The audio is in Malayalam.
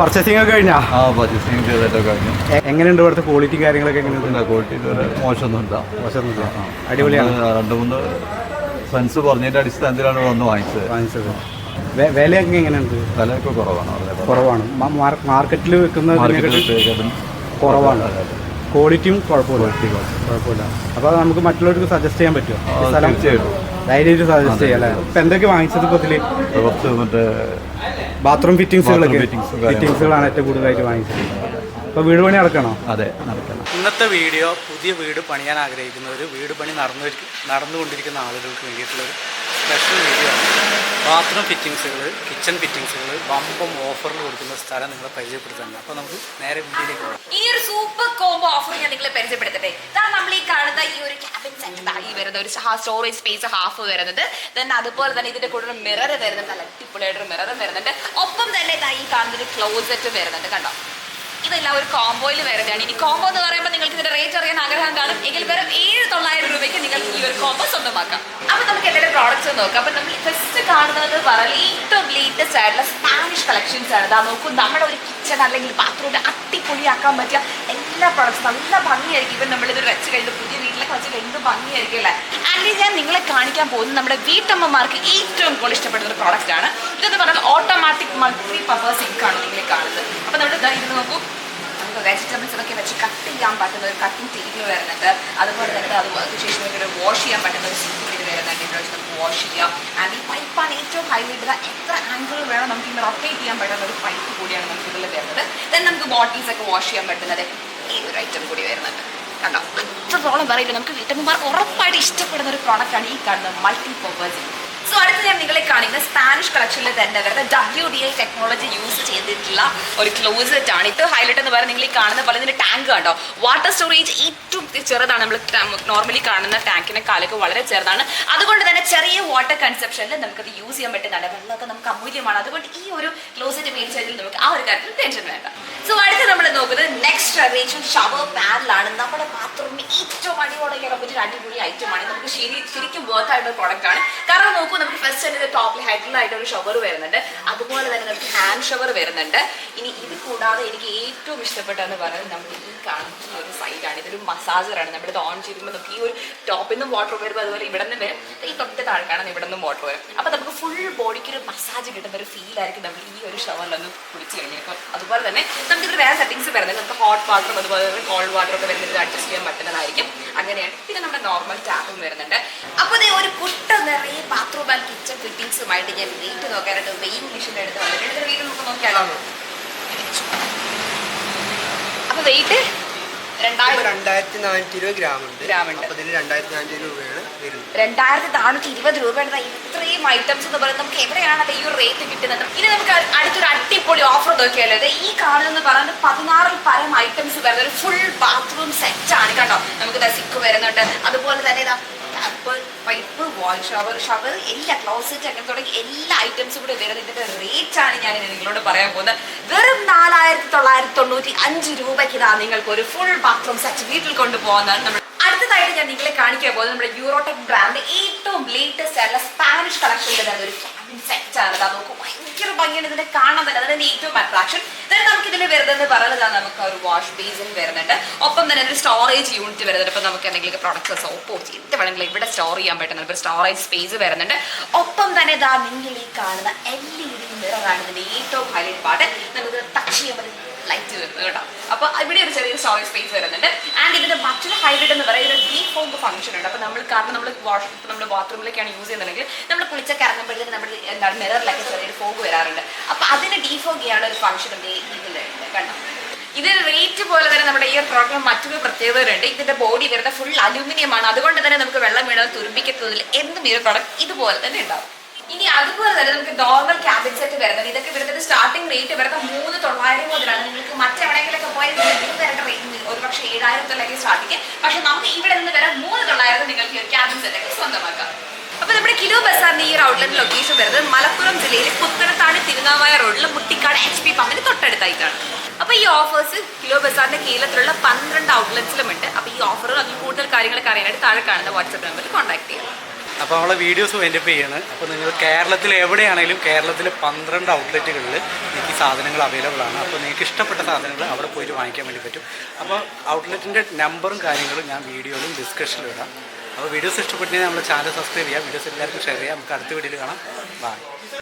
പർച്ചേസിംഗ് ഒക്കെ കഴിഞ്ഞാ? ആ പർച്ചേസിങ് ചെയ്തിട്ടൊക്കെ കഴിഞ്ഞു. എങ്ങനെയുണ്ട് ഇവിടുത്തെ ക്വാളിറ്റി കാര്യങ്ങളൊക്കെ എങ്ങനെയുണ്ട്? ക്വാളിറ്റി ഇതുവരെ മോശമൊന്നുമില്ല. മോശമൊന്നുമില്ല. അടിപൊളിയാണ്. രണ്ടു മൂന്ന് ഫ്രണ്ട്സ് പറഞ്ഞതിന്റെ അടിസ്ഥാനത്തിലാണ് വന്ന് വാങ്ങിച്ചത്. വാങ്ങിച്ചത്. വിലയൊക്കെ എങ്ങനെയുണ്ട്? വിലയൊക്കെ കുറവാണ്. കുറവാണ്. മാർക്കറ്റിൽ വെക്കുന്ന കുറവാണ്. ക്വാളിറ്റിയും കുഴപ്പമില്ല. കുഴപ്പമില്ല. അപ്പോൾ നമുക്ക് മറ്റുള്ളവർക്ക് സജസ്റ്റ് ചെയ്യാൻ പറ്റുമോ? സ്ഥലം? ധൈര്യമായിട്ട് സജസ്റ്റ് ചെയ്യാം അല്ലേ? ഇപ്പം എന്തൊക്കെ വാങ്ങിച്ചത് ഇപ്പോൾ ഇതിൽ കുറച്ച് മറ്റേ ബാത്റൂം കാര്യങ്ങളും. ഫിറ്റിങ്സുകളാണ് ഏറ്റവും കൂടുതലായിട്ട് വാങ്ങിച്ചത്. അപ്പോൾ വീട് പണി നടക്കണോ? അതെ നടക്കണം. ഇന്നത്തെ വീഡിയോ പുതിയ വീട് പണിയാൻ ആഗ്രഹിക്കുന്നവർ വീട് പണി നടന്നു നടന്നുകൊണ്ടിരിക്കുന്ന ആളുകൾക്ക് വേണ്ടിയിട്ടുള്ളൊരു സ്പെഷ്യൽ വീഡിയോ ആണ്. ബാത്റൂം ഫിറ്റിങ്സുകൾ കിച്ചൺ ഫിറ്റിങ്സുകൾ വമ്പം ഓഫറിൽ കൊടുക്കുന്ന സ്ഥലം നിങ്ങളെ പരിചയപ്പെടുത്തുന്നുണ്ട് അപ്പോൾ നമുക്ക് നേരെ വീട്ടിലേക്ക് പോകാം. ഈ ഒരു സൂപ്പർ കോംബോ ഓഫർ ഞാൻ നിങ്ങളെ പരിചയപ്പെടുത്തട്ടെ ഇതാ നമ്മൾ ഈ കാണുന്ന ഈ ഒരു ക്യാബിൻ സെറ്റ് ഒരു ഒരു സ്റ്റോറേജ് സ്പേസ് ഹാഫ് വരുന്നത്. ദെൻ അതുപോലെ തന്നെ ഇതിന്റെ കൂടെ ഒരു മിറർ വരുന്നുണ്ട്. നല്ല അടിപൊളിയായിട്ട് മിറർ വരുന്നുണ്ട്. ഒപ്പം തന്നെ ഈ കാണുന്ന ഒരു ക്ലോസറ്റ് വരുന്നുണ്ട് കണ്ടോ? ഇതെല്ലാം ഒരു കോംബോയിൽ വരുന്നതാണ്. ഇനി കോംബോ എന്ന് പറയുമ്പോൾ നിങ്ങൾക്ക് ഇതിന്റെ റേറ്റ് അറിയാൻ ആഗ്രഹം കാണും. എങ്കിൽ വെറും ഏഴ് തൊള്ളായിരം രൂപയ്ക്ക് നിങ്ങൾക്ക് ഈ ഒരു കോംബോ സ്വന്തമാക്കാം. അപ്പൊ നമുക്ക് എന്തെങ്കിലും പ്രോഡക്റ്റ്സ് നോക്കാം. അപ്പൊ നമ്മൾ ഫസ്റ്റ് കാണുന്നത് പറഞ്ഞാൽ ഏറ്റവും ലേറ്റസ്റ്റ് ആയിട്ടുള്ള സ്പാനിഷ് കളക്ഷൻസ് ആണ്. ഇതാ നോക്കൂ നമ്മുടെ ഒരു കിച്ചൺ അല്ലെങ്കിൽ ബാത്റൂമിൽ അടിപൊളിയാക്കാൻ പറ്റിയ എല്ലാ പ്രോഡക്ട്സും നല്ല ഭംഗിയായിരിക്കും. ഇപ്പം നമ്മളിത് വെച്ച് കഴിഞ്ഞ് പുതിയ വീട്ടിലൊക്കെ വെച്ചാൽ എന്ത് ഭംഗിയായിരിക്കും അല്ലേ? അല്ലെങ്കിൽ ഞാൻ നിങ്ങളെ കാണിക്കാൻ പോകുന്നത് നമ്മുടെ വീട്ടമ്മമാർക്ക് ഏറ്റവും കൂടുതൽ ഇഷ്ടപ്പെടുന്ന ഒരു പ്രോഡക്റ്റ് ആണ്. ഇതെന്ന് പറഞ്ഞാൽ ഓട്ടോമാറ്റിക് മൾട്ടി പർപ്പസ് ആണ് നിങ്ങളെ കാണുന്നത്. അപ്പോൾ നമ്മൾ ഇതാ ഇത് നോക്കൂ. വെജിറ്റബിൾസ് ഒക്കെ വെച്ച് കട്ട് ചെയ്യാൻ പറ്റുന്ന ഒരു കട്ടിംഗ് ടേബിൾ വരുന്നുണ്ട്. അതുപോലെ തന്നെ അത് ശേഷം വാഷ് ചെയ്യാൻ പറ്റുന്ന ഒരു ഇത് വരുന്നുണ്ട്. വാഷ് ചെയ്യാം. ആൻഡ് ഈ പൈപ്പാണ് ഏറ്റവും ഹൈലൈറ്റ് എത്ര ആംഗിൾ വേണം നമുക്ക് ഇങ്ങനെ റൊട്ടേറ്റ് ചെയ്യാൻ പറ്റുന്ന ഒരു പൈപ്പ് കൂടിയാണ് നമുക്ക് ഇതിൽ വരുന്നത് ദെൻ നമുക്ക് ബോട്ടിൽസ് ഒക്കെ വാഷ് ചെയ്യാൻ പറ്റുന്നത് ഈ ഒരു ഐറ്റം കൂടി വരുന്നുണ്ട്. കണ്ടോ? അത്രത്തോളം വെറൈറ്റി നമുക്ക് വീട്ടമ്മമാർ ഉറപ്പായിട്ട് ഇഷ്ടപ്പെടുന്ന ഒരു പ്രോഡക്റ്റാണ് ഈ കാണുന്നത് മൾട്ടി പർപ്പസ് സോ അടുത്ത് ഞാൻ നിങ്ങളെ കാണിക്കുന്ന സ്പാനിഷ് കളക്ഷനിൽ തന്നെ. വരുന്ന W D L technology use ചെയ്തിട്ടുള്ള ഒരു ക്ലോസറ്റ് ആണ്. ഇത് ഹൈലൈറ്റ് എന്ന് പറയുന്നത് നിങ്ങൾ കാണുന്ന പോലെ ഇതിന്റെ ടാങ്ക് കണ്ടോ? വാട്ടർ സ്റ്റോറേജ് ഏറ്റവും ചെറുതാണ്. നമ്മൾ നോർമലി കാണുന്ന ടാങ്കിനെ കാലൊക്കെ വളരെ ചെറുതാണ്. അതുകൊണ്ട് തന്നെ ചെറിയ വാട്ടർ കൺസെപ്ഷനിൽ നമുക്കത് യൂസ് ചെയ്യാൻ പറ്റുന്നുണ്ട്. വെള്ളമൊക്കെ നമുക്ക് അമൂല്യമാണ്. അതുകൊണ്ട് ഈ ഒരു ക്ലോസറ്റ് മേടിച്ചതിൽ നമുക്ക് ആ ഒരു കാര്യത്തിൽ ടെൻഷൻ വേണ്ട. സോ അടുത്ത് നമ്മൾ നോക്കുന്നത് നെക്സ്റ്റ് ജനറേഷൻ ഷവർ പാനലാണ് നമ്മുടെ ബാത്റൂമിൽ ഏറ്റവും അടിപൊളി പറ്റിയ ഒരു അടിപൊളി ഐറ്റം ആണ്. നമുക്ക് ശരി ശരിക്കും വർത്ത് ആയിട്ടുള്ള പ്രോഡക്റ്റ് ആണ്. കാരണം നോക്കൂ നമുക്ക് ഫസ്റ്റ് തന്നെ ടോപ്പിൽ ഹെഡിലായിട്ട് ഒരു ഷവർ വരുന്നുണ്ട്. അതുപോലെ തന്നെ നമുക്ക് ഹാൻഡ് ഷവർ വരുന്നുണ്ട്. ഇനി ഇത് കൂടാതെ എനിക്ക് ഏറ്റവും ഇഷ്ടപ്പെട്ടതെന്ന് പറയുന്നത് നമ്മൾ ഈ കാണുന്ന ഒരു സൈഡാണ് ഇതൊരു മസാജറാണ് നമ്മളിത് ഓൺ ചെയ്യുമ്പോൾ നമുക്ക് ഈ ഒരു ടോപ്പിൽ നിന്നും വാട്ടർ വരുമ്പോൾ അതുപോലെ ഇവിടെ നിന്ന് വരും. ഈ തൊട്ട് താഴെ ഇവിടെ നിന്നും വാട്ടർ വരും. അപ്പോൾ നമുക്ക് ഫുൾ ബോഡിക്ക് ഒരു മസാജ് കിട്ടുന്ന ഒരു ഫീലായിരിക്കും നമ്മൾ ഈ ഒരു ഷവറിൽ ഒന്ന് കുളിച്ച് കഴിഞ്ഞപ്പോൾ അതുപോലെ തന്നെ നമുക്ക് ഇതിൽ വേറെ സെറ്റിങ്സ് വരുന്നത് നമുക്ക് ഹോട്ട് വാട്ടറും അതുപോലെ തന്നെ കോൾഡ് വാട്ടറും ഒക്കെ വരുന്നത് അഡ്ജസ്റ്റ് ചെയ്യാൻ പറ്റുന്നതായിരിക്കും. അങ്ങനെയാണ്. പിന്നെ നമ്മുടെ നോർമൽ ടാപ്പും വരുന്നുണ്ട്. അപ്പോൾ ഒരു കുട്ട നിറയെ ബാത്റൂം ആൻഡ് കിച്ചൺ ഫിറ്റിംഗ്സുമായിട്ട് ഞാൻ വെയിറ്റ് നോക്കാനായിട്ട് വെയിങ് മെഷീന്റെ അടുത്ത് വന്നിട്ടുണ്ട്. വെയിറ്റ് നമുക്ക് നോക്കിയാലോ? അപ്പൊ വെയിറ്റ് രണ്ടായിരം രണ്ടായിരത്തി നാനൂറ്റി ഇരുപത് ഗ്രാം ഉണ്ട്. ഗ്രാം ഉണ്ട്. അപ്പൊ ഇതിന് രണ്ടായിരത്തി നാനൂറ്റി രൂപയാണ് വരുന്നത്. രണ്ടായിരത്തി നാനൂറ്റി ഇരുപത് രൂപയുടെ ഇത്രയും ഐറ്റംസ് എന്ന് പറയുന്നത്. നമുക്ക് എവിടെയാണ് ഈ ഒരു റേറ്റ് കിട്ടുന്നത്? ഇനി നമുക്ക് അ- അടുത്തൊരു അടിപൊളി ഓഫർ നോക്കിയാലോ? ഇത് ഈ കാണുന്നത് പറയുന്നത് പതിനാറിൽ പരം ഐറ്റംസ് വരുന്ന ഒരു ഫുൾ ബാത്റൂം സെറ്റ് ആണ് കേട്ടോ. നമുക്ക് സിക്ക് വരുന്നുണ്ട്. അതുപോലെ തന്നെ പൈപ്പ് വാൾ ഷവർ ഷവർ എല്ലാ ക്ലോസറ്റ് അങ്ങനെ തുടങ്ങി എല്ലാ ഐറ്റംസും കൂടെ വരുന്ന ഇതിന്റെ റേറ്റ് ആണ് ഞാൻ നിങ്ങളോട് പറയാൻ പോകുന്നത്. വെറും നാലായിരത്തി തൊള്ളായിരത്തി തൊണ്ണൂറ്റി അഞ്ച് രൂപയ്ക്ക് ഇതാ നിങ്ങൾക്ക് ഒരു ഫുൾ ബാത്റൂം സെറ്റ് വീട്ടിൽ കൊണ്ടുപോകുന്നതാണ് നമ്മൾ അടുത്തതായിട്ട് ഞാൻ നിങ്ങളെ കാണിക്കാൻ പോകുന്നത് നമ്മുടെ യൂറോടെക് ബ്രാൻഡ് ഏറ്റവും ലേറ്റസ്റ്റ് ആയിട്ടുള്ള സ്പാനിഷ് വരുന്ന ഒരു സെറ്റ് ആണ്. അതാ നോക്കൂ ഭയങ്കര ഭംഗിയാണ് ഇതിനെ കാണാൻ തന്നെ. അതിന് ഏറ്റവും വരുന്നത് നമുക്ക് ഒരു വാഷ് ബേസിൻ വരുന്നുണ്ട്. ഒപ്പം തന്നെ ഒരു സ്റ്റോറേജ് യൂണിറ്റ് വരുന്നുണ്ട്. അപ്പോൾ നമുക്ക് എന്തെങ്കിലും പ്രൊഡക്ട്സ് സോപ്പോ എന്ത് വേണമെങ്കിലും ഇവിടെ സ്റ്റോർ ചെയ്യാൻ പറ്റുന്ന ഒരു സ്റ്റോറേജ് സ്പേസ് വരുന്നുണ്ട്. ഒപ്പം തന്നെ ഇതാ നിങ്ങൾ ഈ കാണുന്ന എൽ ഇ ഡി മിററാണ് ഇതിന്റെ ഏറ്റവും ഹൈലൈറ്റ് പാട്ട് നമുക്ക് ടച്ച് ചെയ്യാൻ ലൈറ്റ് വരുന്നത് കേട്ടോ. അപ്പൊ ഇവിടെ ഒരു ചെറിയ സ്റ്റോറേജ് സ്പേസ് വരുന്നുണ്ട് ഇതിന്റെ മറ്റൊരു ഹൈലൈറ്റ് എന്ന് പറയുന്നത് ഒരു ഡീ ഫോം ഫംഗ്ഷൻ ഉണ്ട്. അപ്പോൾ നമ്മൾ കാരണം നമ്മൾ വാഷ് നമ്മൾ ബാത്റൂമിലേക്കാണ് യൂസ് ചെയ്യുന്നുണ്ടെങ്കിൽ നമ്മൾ കുളിച്ച കറങ്ങുമ്പോഴത്തേക്ക് നമ്മൾ എന്താണ് മിററിലൊക്കെ ചെറിയൊരു ഫോഗ് വരാറുണ്ട്. അപ്പോൾ അതിന് ഡീഫോഗ് ചെയ്യാനുള്ള ഒരു ഫംഗ്ഷൻ ഇതിലുണ്ട് കണ്ടോ? ഇതിന് റേറ്റ് പോലെ തന്നെ നമ്മുടെ ഈ പ്രോഗ്രാം മറ്റൊരു പ്രത്യേകതയുണ്ട്. ഇതിന്റെ ബോഡി വരുന്ന ഫുൾ അലൂമിനിയം ആണ്. അതുകൊണ്ട് തന്നെ നമുക്ക് വെള്ളം വീണത് തുരുമ്പിക്കത്തതിൽ എന്തും ഈ ഒരു പ്രോഡക്റ്റ് ഇതുപോലെ തന്നെ ഉണ്ടാവും. ഇനി അതുപോലെ തന്നെ നമുക്ക് നോർമൽ ക്യാബിൻ സെറ്റ് വരുന്നത്. ഇതൊക്കെ വരുന്നത് സ്റ്റാർട്ടിംഗ് റേറ്റ് വരുന്നത് മൂന്ന് തൊള്ളായിരം മുതലാണ്. നിങ്ങൾക്ക് മറ്റെവിടെയെങ്കിലൊക്കെ പോയാൽ നിങ്ങൾക്ക് സാധിക്കും. പക്ഷേ നമുക്ക് ഇവിടെ നിന്ന് വരെ മൂന്ന് തൊള്ളായിരത്തി നിങ്ങൾക്ക് ഈ ഒരു ക്യാബിൻ സെറ്റ് ഒക്കെ സ്വന്തമാക്കാം. അപ്പൊ നമ്മുടെ കിലോ ബസാറിന്റെ ഈ ഔട്ട്ലെറ്റ് ലൊക്കേഷൻ വരുന്നത് മലപ്പുറം ജില്ലയിലെ പുത്തനത്താണ് തിരുനാവായ റോഡിൽ മുട്ടിക്കാട് എച്ച് പി പമ്പിന് തൊട്ടടുത്തായിട്ടാണ്. അപ്പൊ ഈ ഓഫേഴ്സ് കിലോ ബസാറിന്റെ കീഴിലത്തിലുള്ള പന്ത്രണ്ട് ഔട്ട്ലെറ്റ്സിലും ഉണ്ട്. അപ്പൊ ഈ ഓഫറുകൾ അതിൽ കൂടുതൽ കാര്യങ്ങളൊക്കെ അറിയാനായിട്ട് താഴെ കാണുന്ന വാട്സ്ആപ്പ് നമ്പറിൽ കോൺടാക്ട് ചെയ്യാം. അപ്പോൾ നമ്മളെ വീഡിയോസ് വൈൻഡപ്പ് ചെയ്യാണ്. അപ്പോൾ നിങ്ങൾ കേരളത്തിൽ എവിടെയാണെങ്കിലും കേരളത്തിലെ പന്ത്രണ്ട് ഔട്ട്ലെറ്റുകളിൽ നിങ്ങൾക്ക് സാധനങ്ങൾ അവൈലബിൾ ആണ്. അപ്പോൾ നിങ്ങൾക്ക് ഇഷ്ടപ്പെട്ട സാധനങ്ങൾ അവിടെ പോയിട്ട് വാങ്ങിക്കാൻ വേണ്ടി പറ്റും. അപ്പോൾ ഔട്ട്ലെറ്റിന്റെ നമ്പറും കാര്യങ്ങളും ഞാൻ വീഡിയോയിലും ഡിസ്കഷനിലും ഇടാം. അപ്പോൾ വീഡിയോസ് ഇഷ്ടപ്പെട്ടെങ്കിൽ നമ്മൾ ചാനൽ സബ്സ്ക്രൈബ് ചെയ്യാം. വീഡിയോസ് എല്ലാവർക്കും ഷെയർ ചെയ്യാം. നമുക്ക് അടുത്ത വീഡിയോയിൽ കാണാം. ബൈ